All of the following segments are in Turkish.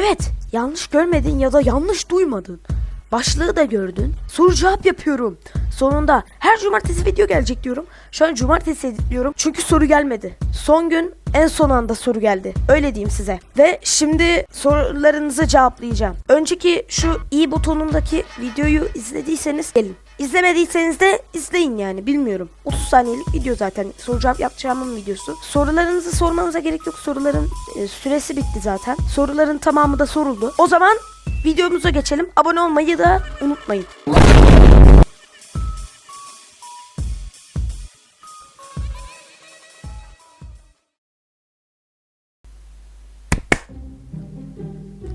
Evet, yanlış görmedin ya da yanlış duymadın. Başlığı da gördün. Soru cevap yapıyorum. Sonunda her cumartesi video gelecek diyorum. Şu an cumartesi editliyorum. Çünkü soru gelmedi. Son gün en son anda soru geldi. Öyle diyeyim size. Ve şimdi sorularınızı cevaplayacağım. Önceki şu i butonundaki videoyu izlediyseniz gelin. İzlemediyseniz de izleyin yani bilmiyorum. 30 saniyelik video zaten soru cevap yapacağımın videosu. Sorularınızı sormanıza gerek yok. Soruların e, süresi bitti zaten. Soruların tamamı da soruldu. O zaman videomuza geçelim. Abone olmayı da unutmayın.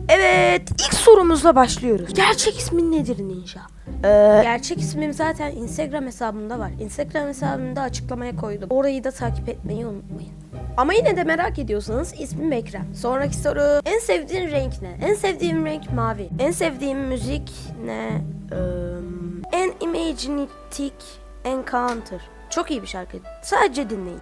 Evet, ilk sorumuzla başlıyoruz. Gerçek ismin nedir Ninja? Ee, gerçek ismim zaten Instagram hesabımda var. Instagram hesabımda açıklamaya koydum. Orayı da takip etmeyi unutmayın. Ama yine de merak ediyorsanız ismim Ekrem. Sonraki soru en sevdiğin renk ne? En sevdiğim renk mavi. En sevdiğim müzik ne? Ee, en imaginatic encounter. Çok iyi bir şarkı. Sadece dinleyin.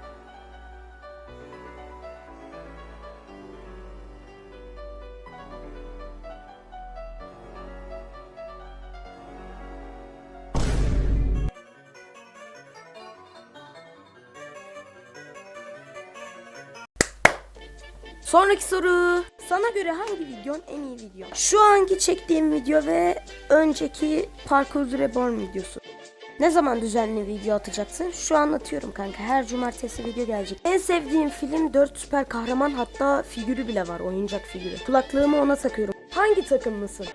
Sonraki soru. Sana göre hangi videon en iyi video? Şu anki çektiğim video ve önceki Parkour Reborn videosu. Ne zaman düzenli video atacaksın? Şu an atıyorum kanka. Her cumartesi video gelecek. En sevdiğim film 4 süper kahraman hatta figürü bile var. Oyuncak figürü. Kulaklığımı ona takıyorum. Hangi takımlısın?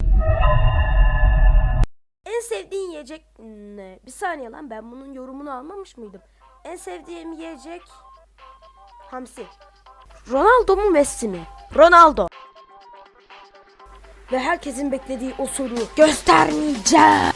En sevdiğin yiyecek ne? Bir saniye lan ben bunun yorumunu almamış mıydım? En sevdiğim yiyecek hamsi. Ronaldo mu Messi mi? Ronaldo. Ve herkesin beklediği o soru göstermeyeceğim.